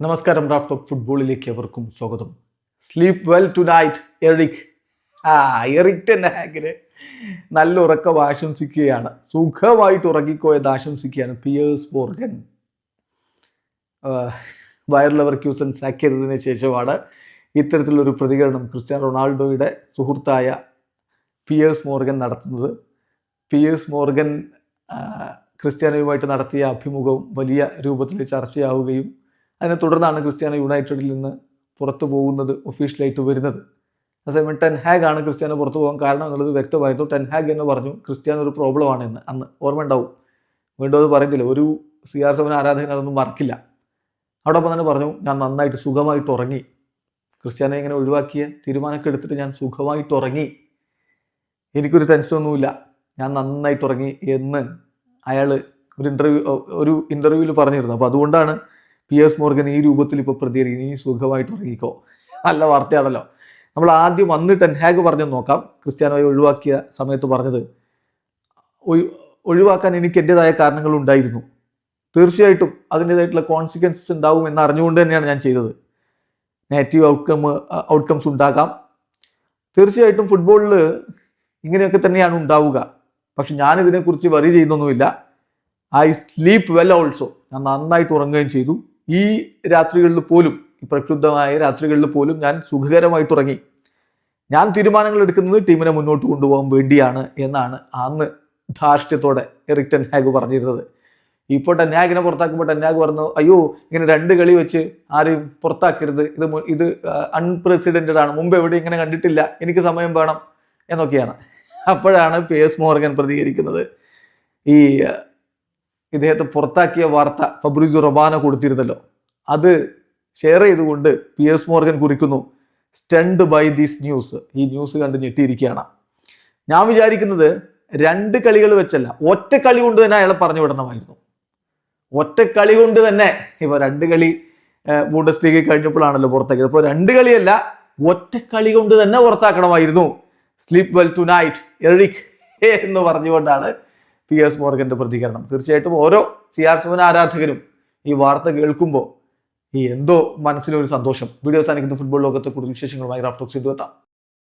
നമസ്കാരം Raf of ഫുട്ബോളിലേക്ക് അവർക്കും സ്വാഗതം. Sleep well tonight Eric ആ എറിക് തന്നെ ഹാക്കിന് നല്ല ഉറക്കം ആശംസിക്കുകയാണ്. സുഖമായിട്ട് ഉറങ്ങിക്കോയത് ആശംസിക്കുകയാണ് Piers Morgan Bayer Leverkusen ശേഷമാണ് ഇത്തരത്തിലൊരു പ്രതികരണം ക്രിസ്ത്യാനോ റൊണാൾഡോയുടെ സുഹൃത്തായ പിയേഴ്സ് മോർഗൻ നടത്തുന്നത്. പിയേഴ്സ് മോർഗൻ ക്രിസ്ത്യാനോയുമായിട്ട് നടത്തിയ അഭിമുഖവും വലിയ രൂപത്തിൽ ചർച്ചയാവുകയും അതിനെ തുടർന്നാണ് ക്രിസ്ത്യാനോ യുണൈറ്റഡിൽ നിന്ന് പുറത്തു പോകുന്നത് ഒഫീഷ്യലായിട്ട് വരുന്നത്. അതേസമയം ടെൻ ഹാഗ് ആണ് ക്രിസ്ത്യാനോ പുറത്തു പോകാൻ കാരണം എന്നുള്ളത് വ്യക്തമായിരുന്നു ടെൻ ഹാഗ് എന്ന് പറഞ്ഞു. ക്രിസ്ത്യാനോ ഒരു പ്രോബ്ലം ആണ് എന്ന് അന്ന് ഓർമ്മ ഉണ്ടാവും വീണ്ടും അത് പറയുന്നില്ല ഒരു സി ആർ സെവൻ ആരാധകൻ അതൊന്നും മറക്കില്ല. അതോടൊപ്പം തന്നെ പറഞ്ഞു ഞാൻ നന്നായിട്ട് സുഖമായിട്ട് ഉറങ്ങി. ക്രിസ്ത്യാനോ ഇങ്ങനെ ഒഴിവാക്കിയ തീരുമാനമൊക്കെ എടുത്തിട്ട് ഞാൻ സുഖമായിട്ട് ഉറങ്ങി. എനിക്കൊരു ടെൻഷനൊന്നുമില്ല ഞാൻ നന്നായിട്ട് ഉറങ്ങി എന്ന് അയാൾ ഒരു ഇന്റർവ്യൂ ഒരു ഇന്റർവ്യൂവിൽ പറഞ്ഞിരുന്നു. അപ്പോൾ അതുകൊണ്ടാണ് പി എസ് മോർഗൻ ഈ രൂപത്തിൽ ഇപ്പോൾ പ്രതികരിക്കും ഇനി സുഖമായിട്ട് ഉറങ്ങിക്കോ. നല്ല വാർത്തയാണല്ലോ. നമ്മൾ ആദ്യം വന്ന് ടെൻഹാഗ് പറഞ്ഞു നോക്കാം. ക്രിസ്ത്യാനോയെ ഒഴിവാക്കിയ സമയത്ത് പറഞ്ഞത് ഒഴി- ഒഴിവാക്കാൻ എനിക്ക് എന്റെതായ കാരണങ്ങൾ ഉണ്ടായിരുന്നു. തീർച്ചയായിട്ടും അതിന്റെതായിട്ടുള്ള കോൺസിക്വൻസസ് ഉണ്ടാവും എന്ന് അറിഞ്ഞുകൊണ്ട് തന്നെയാണ് ഞാൻ ചെയ്തത്. നെഗറ്റീവ് ഔട്ട്കം ഔട്ട്കംസ് ഉണ്ടാകാം. തീർച്ചയായിട്ടും ഫുട്ബോളിൽ ഇങ്ങനെയൊക്കെ തന്നെയാണ് ഉണ്ടാവുക. പക്ഷെ ഞാൻ ഇതിനെക്കുറിച്ച് വറി ചെയ്യുന്നൊന്നുമില്ല. ഐ സ്ലീപ്പ് വെൽ ഓൾസോ ഞാൻ നന്നായിട്ട് ഉറങ്ങുകയും ചെയ്തു. ഈ രാത്രികളിൽ പോലും പ്രക്ഷുബ്ധമായ രാത്രികളിൽ പോലും ഞാൻ സുഖകരമായിട്ട് ഉറങ്ങി. ഞാൻ തീരുമാനങ്ങൾ എടുക്കുന്നത് ടീമിനെ മുന്നോട്ട് കൊണ്ടുപോകാൻ വേണ്ടിയാണ് എന്നാണ് അന്ന് ധാർഷ്ട്യത്തോടെ എറിക് ടെൻഹാഗ് പറഞ്ഞിരുന്നത്. ഇപ്പോൾ ടെൻഹാഗിനെ പുറത്താക്കുമ്പോൾ ടെൻഹാഗ് പറഞ്ഞു അയ്യോ ഇങ്ങനെ രണ്ട് കളി വെച്ച് ആരെയും പുറത്താക്കരുത്. ഇത് ഇത് അൺപ്രസിഡന്റഡ് ആണ്. മുമ്പ് എവിടെയും ഇങ്ങനെ കണ്ടിട്ടില്ല. എനിക്ക് സമയം വേണം എന്നൊക്കെയാണ്. അപ്പോഴാണ് പി എസ് മോർഗൻ പ്രതികരിക്കുന്നത്. ഈ ഇദ്ദേഹത്തെ പുറത്താക്കിയ വാർത്ത ഫബ്രിസു റൊബാന കൊടുത്തിരുന്നല്ലോ. അത് ഷെയർ ചെയ്തുകൊണ്ട് പി എസ് മോർഗൻ കുറിക്കുന്നു. സ്റ്റണ്ട് ബൈ ദീസ് ന്യൂസ് ഈ ന്യൂസ് കണ്ട് ഞെട്ടിയിരിക്കുകയാണ്. ഞാൻ വിചാരിക്കുന്നത് രണ്ട് കളികൾ വെച്ചല്ല ഒറ്റ കളി കൊണ്ട് തന്നെ അയാളെ പറഞ്ഞു വിടണമായിരുന്നു. ഒറ്റ കളി കൊണ്ട് തന്നെ ഇപ്പൊ രണ്ട് കളി ബൂണ്ടസ് കഴിഞ്ഞപ്പോഴാണല്ലോ പുറത്താക്കിയത്. അപ്പോൾ രണ്ട് കളിയല്ല ഒറ്റ കളി കൊണ്ട് തന്നെ പുറത്താക്കണമായിരുന്നു. Sleep well tonight Eric എന്ന് പറഞ്ഞുകൊണ്ടാണ് പി എസ് മോർഗന്റെ പ്രതികരണം. തീർച്ചയായിട്ടും ഓരോ സി ആർ സെവൻ ആരാധകരും ഈ വാർത്ത കേൾക്കുമ്പോൾ ഈ എന്തോ മനസ്സിലൊരു സന്തോഷം. വീഡിയോസ് അനിക്കുന്ന ഫുട്ബോൾ ലോകത്തെ കൂടുതൽ വിശേഷങ്ങളുമായി റാഫ്റ്റോക്സ് എത്താം.